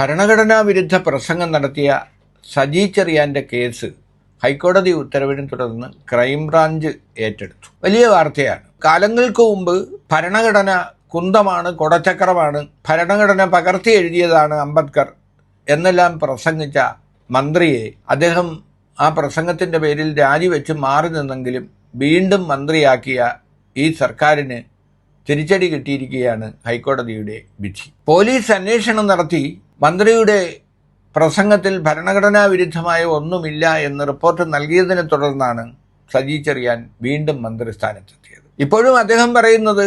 ഭരണഘടനാ വിരുദ്ധ പ്രസംഗം നടത്തിയ സജി ചെറിയാന്റെ കേസ് ഹൈക്കോടതി ഉത്തരവിനെ തുടർന്ന് ക്രൈംബ്രാഞ്ച് ഏറ്റെടുത്തു. വലിയ വാർത്തയാണ്. കാലങ്ങൾക്ക് മുമ്പ് ഭരണഘടന കുന്തമാണ് കൊടച്ചക്രമാണ് ഭരണഘടന പകർത്തി എഴുതിയതാണ് അംബേദ്കർ എന്നെല്ലാം പ്രസംഗിച്ച മന്ത്രിയെ. അദ്ദേഹം ആ പ്രസംഗത്തിന്റെ പേരിൽ രാജിവെച്ച് മാറി നിന്നെങ്കിലും വീണ്ടും മന്ത്രിയാക്കിയ ഈ സർക്കാരിന് തിരിച്ചടി കിട്ടിയിരിക്കുകയാണ് ഹൈക്കോടതിയുടെ വിധി. പോലീസ് അന്വേഷണം നടത്തി മന്ത്രിയുടെ പ്രസംഗത്തിൽ ഭരണഘടനാ വിരുദ്ധമായ ഒന്നുമില്ല എന്ന് റിപ്പോർട്ട് നൽകിയതിനെ തുടർന്നാണ് സജി ചെറിയാൻ വീണ്ടും മന്ത്രിസ്ഥാനത്തെത്തിയത് ഇപ്പോഴും അദ്ദേഹം പറയുന്നത്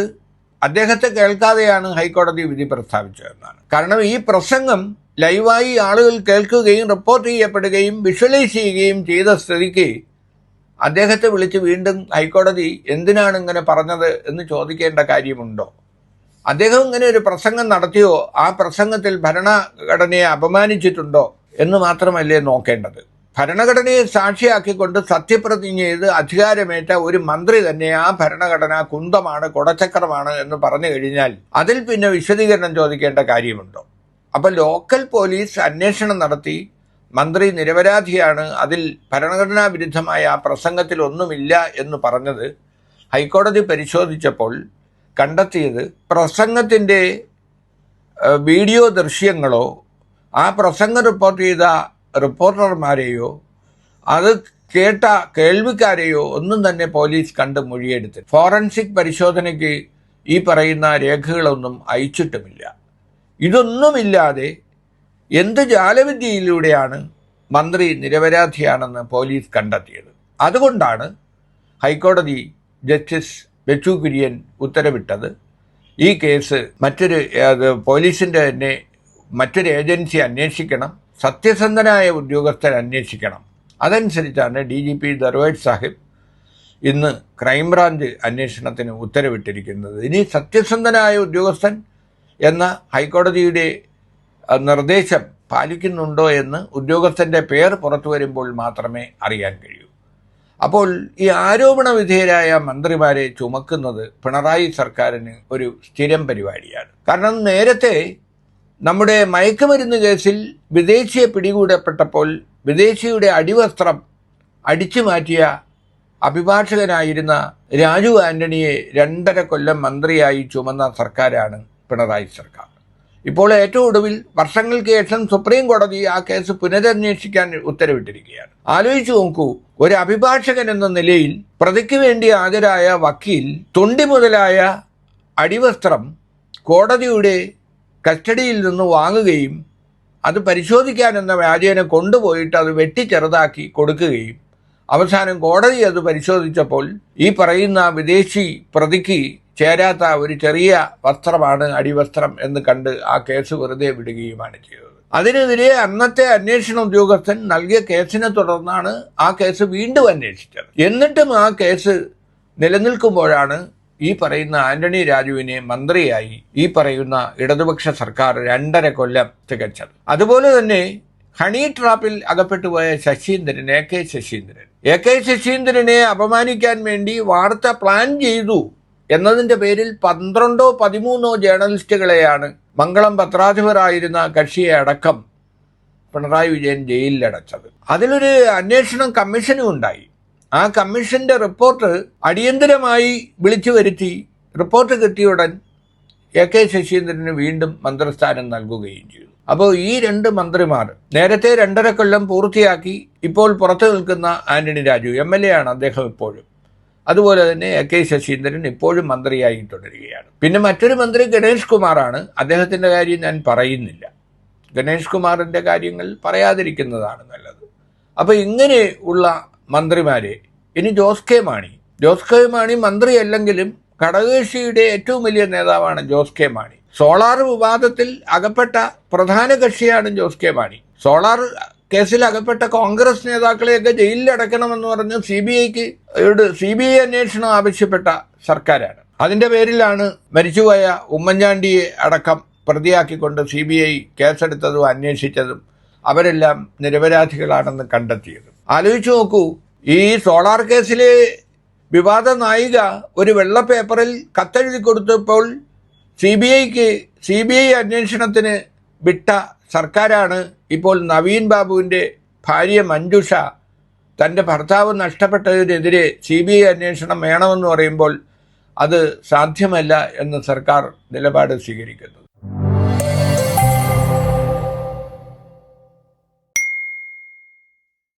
അദ്ദേഹത്തെ കേൾക്കാതെയാണ് ഹൈക്കോടതി വിധി പ്രസ്താവിച്ചതെന്നാണ് കാരണം ഈ പ്രസംഗം ലൈവായി ആളുകൾ കേൾക്കുകയും റിപ്പോർട്ട് ചെയ്യപ്പെടുകയും വിഷ്വലൈസ് ചെയ്യുകയും ചെയ്ത സ്ഥിതിക്ക് അദ്ദേഹത്തെ വിളിച്ച് വീണ്ടും ഹൈക്കോടതി എന്തിനാണ് ഇങ്ങനെ പറഞ്ഞത് എന്ന് ചോദിക്കേണ്ട കാര്യമുണ്ടോ? അദ്ദേഹം ഇങ്ങനെ ഒരു പ്രസംഗം നടത്തിയോ? ആ പ്രസംഗത്തിൽ ഭരണഘടനയെ അപമാനിച്ചിട്ടുണ്ടോ എന്ന് മാത്രമല്ലേ നോക്കേണ്ടത്? ഭരണഘടനയെ സാക്ഷിയാക്കിക്കൊണ്ട് സത്യപ്രതിജ്ഞ ചെയ്ത് അധികാരമേറ്റ ഒരു മന്ത്രി തന്നെ ആ ഭരണഘടന കുന്തമാണ് കൊടച്ചക്രമാണ് എന്ന് പറഞ്ഞു കഴിഞ്ഞാൽ അതിൽ പിന്നെ വിശദീകരണം ചോദിക്കേണ്ട കാര്യമുണ്ടോ? അപ്പൊ ലോക്കൽ പോലീസ് അന്വേഷണം നടത്തി മന്ത്രി നിരപരാധിയാണ്. അതിൽ ഭരണഘടനാ വിരുദ്ധമായ ആ പ്രസംഗത്തിൽ ഒന്നുമില്ല എന്ന് പറഞ്ഞത് ഹൈക്കോടതി പരിശോധിച്ചപ്പോൾ കണ്ടെത്തിയത് പ്രസംഗത്തിന്റെ വീഡിയോ ദൃശ്യങ്ങളോ ആ പ്രസംഗം റിപ്പോർട്ട് ചെയ്ത റിപ്പോർട്ടർമാരെയോ അത് കേട്ട കേൾവിക്കാരെയോ ഒന്നും തന്നെ പോലീസ് കണ്ട് മൊഴിയെടുത്ത്. ഫോറൻസിക് പരിശോധനയ്ക്ക് ഈ പറയുന്ന രേഖകളൊന്നും അയച്ചിട്ടുമില്ല. ഇതൊന്നുമില്ലാതെ എന്ത് ജാലവിദ്യയിലൂടെയാണ് മന്ത്രി നിരപരാധിയാണെന്ന് പോലീസ് കണ്ടെത്തിയത്? അതുകൊണ്ടാണ് ഹൈക്കോടതി ജസ്റ്റിസ് ബെച്ചു കുര്യൻ ഉത്തരവിട്ടത്. ഈ കേസ് മറ്റൊരു പോലീസിന്റെ തന്നെ മറ്റൊരു ഏജൻസി അന്വേഷിക്കണം സത്യസന്ധനായ ഉദ്യോഗസ്ഥൻ അന്വേഷിക്കണം. അതനുസരിച്ചാണ് D G P Darvesh Sahib ഇന്ന് ക്രൈംബ്രാഞ്ച് അന്വേഷണത്തിന് ഉത്തരവിട്ടിരിക്കുന്നത്. ഇനി സത്യസന്ധനായ ഉദ്യോഗസ്ഥൻ എന്ന ഹൈക്കോടതിയുടെ നിർദ്ദേശം പാലിക്കുന്നുണ്ടോ എന്ന് ഉദ്യോഗസ്ഥന്റെ പേർ പുറത്തു വരുമ്പോൾ മാത്രമേ അറിയാൻ കഴിയൂ. അപ്പോൾ ഈ ആരോപണ വിധേയരായ മന്ത്രിമാരെ ചുമക്കുന്നത് പിണറായി സർക്കാരിന് ഒരു സ്ഥിരം പരിപാടിയാണ്. കാരണം നേരത്തെ നമ്മുടെ മയക്കുമരുന്ന് കേസിൽ വിദേശിയെ പിടികൂടപ്പെട്ടപ്പോൾ വിദേശിയുടെ അടിവസ്ത്രം അടിച്ചു മാറ്റിയ അഭിഭാഷകനായിരുന്ന രാജു ആന്റണിയെ രണ്ടര കൊല്ലം മന്ത്രിയായി ചുമന്ന സർക്കാരാണ് പിണറായി സർക്കാർ. ഇപ്പോൾ ഏറ്റവും ഒടുവിൽ വർഷങ്ങൾക്ക് ശേഷം സുപ്രീം കോടതി ആ കേസ് പുനരന്വേഷിക്കാൻ ഉത്തരവിട്ടിരിക്കുകയാണ്. ആലോചിച്ചു നോക്കൂ ഒരു അഭിഭാഷകൻ എന്ന നിലയിൽ പ്രതിക്ക് വേണ്ടി ഹാജരായ വക്കീൽ തൊണ്ടി മുതലായ അടിവസ്ത്രം കോടതിയുടെ കസ്റ്റഡിയിൽ നിന്ന് വാങ്ങുകയും അത് പരിശോധിക്കാൻ എന്ന വ്യാജേന കൊണ്ടുപോയിട്ട് അത് വെട്ടി ചെറുതാക്കി കൊടുക്കുകയും അവസാനം കോടതി അത് പരിശോധിച്ചപ്പോൾ ഈ പറയുന്ന വിദേശി പ്രതിക്ക് ചേരാത്ത ഒരു ചെറിയ വസ്ത്രമാണ് അടിവസ്ത്രം എന്ന് കണ്ട് ആ കേസ് വെറുതെ വിടുകയുമാണ് ചെയ്തത്. അതിനെതിരെ അന്നത്തെ അന്വേഷണ ഉദ്യോഗസ്ഥൻ നൽകിയ കേസിനെ തുടർന്നാണ് ആ കേസ് വീണ്ടും അന്വേഷിച്ചത്. എന്നിട്ടും ആ കേസ് നിലനിൽക്കുമ്പോഴാണ് ഈ പറയുന്ന ആന്റണി രാജുവിനെ മന്ത്രിയായി ഈ പറയുന്ന ഇടതുപക്ഷ സർക്കാർ രണ്ടര കൊല്ലം തികച്ചത്. അതുപോലെ തന്നെ ഹണി ട്രാപ്പിൽ അകപ്പെട്ടു പോയ Saseendran A K Saseendran. A K ശശീന്ദ്രനെ അപമാനിക്കാൻ വേണ്ടി വാർത്ത പ്ലാൻ ചെയ്തു. എന്നതിന്റെ പേരിൽ പന്ത്രണ്ടോ പതിമൂന്നോ ജേർണലിസ്റ്റുകളെയാണ് മംഗളം പത്രാധിപരായിരുന്ന കക്ഷിയെ അടക്കം പിണറായി വിജയൻ ജയിലിലടച്ചത്. അതിലൊരു അന്വേഷണം കമ്മീഷനും ഉണ്ടായി. ആ കമ്മീഷന്റെ റിപ്പോർട്ട് അടിയന്തരമായി വിളിച്ചു വരുത്തി റിപ്പോർട്ട് കിട്ടിയുടൻ എ കെ ശശീന്ദ്രന് വീണ്ടും മന്ത്രിസ്ഥാനം നൽകുകയും ചെയ്തു. അപ്പോൾ ഈ രണ്ട് മന്ത്രിമാർ നേരത്തെ രണ്ടര കൊല്ലം പൂർത്തിയാക്കി ഇപ്പോൾ പുറത്തു നിൽക്കുന്ന Antony Raju M L A ആണ് അദ്ദേഹം ഇപ്പോഴും. അതുപോലെ തന്നെ എ കെ ശശീന്ദ്രൻ ഇപ്പോഴും മന്ത്രിയായി തുടരുകയാണ് പിന്നെ മറ്റൊരു മന്ത്രി ഗണേഷ് കുമാറാണ്. അദ്ദേഹത്തിന്റെ കാര്യം ഞാൻ പറയുന്നില്ല. ഗണേഷ് കുമാറിന്റെ കാര്യങ്ങൾ പറയാതിരിക്കുന്നതാണ് നല്ലത്. അപ്പോൾ ഇങ്ങനെ ഉള്ള മന്ത്രിമാരെ ഇനി ജോസ് കെ മാണി. ജോസ് കെ മാണി മന്ത്രിയല്ലെങ്കിലും ഘടകകക്ഷിയുടെ ഏറ്റവും വലിയ നേതാവാണ് ജോസ് കെ മാണി. സോളാർ വിവാദത്തിൽ അകപ്പെട്ട പ്രധാന കക്ഷിയാണ് ജോസ് കെ മാണി. സോളാർ കേസിൽ അകപ്പെട്ട കോൺഗ്രസ് നേതാക്കളെയൊക്കെ ജയിലിലടക്കണമെന്ന് പറഞ്ഞ് സി ബി ഐക്ക് സി ബി ഐ അന്വേഷണം ആവശ്യപ്പെട്ട സർക്കാരാണ്. അതിന്റെ പേരിലാണ് മരിച്ചുപോയ ഉമ്മൻചാണ്ടിയെ അടക്കം പ്രതിയാക്കിക്കൊണ്ട് സി ബി ഐ കേസെടുത്തതും അന്വേഷിച്ചതും അവരെല്ലാം നിരപരാധികളാണെന്ന് കണ്ടെത്തിയത്. ആലോചിച്ചു നോക്കൂ ഈ സോളാർ കേസിലെ വിവാദ നായിക ഒരു വെള്ള പേപ്പറിൽ കത്തെഴുതി കൊടുത്തപ്പോൾ സി ബി ഐക്ക് സി ബി ഐ അന്വേഷണത്തിന് വിട്ട സർക്കാരാണ് ഇപ്പോൾ നവീൻ ബാബുവിന്റെ ഭാര്യ മഞ്ജുഷ തന്റെ ഭർത്താവ് നഷ്ടപ്പെട്ടതിനെതിരെ സി ബി ഐ അന്വേഷണം വേണമെന്ന് പറയുമ്പോൾ അത് സാധ്യമല്ല എന്ന് സർക്കാർ നിലപാട് സ്വീകരിക്കുന്നത്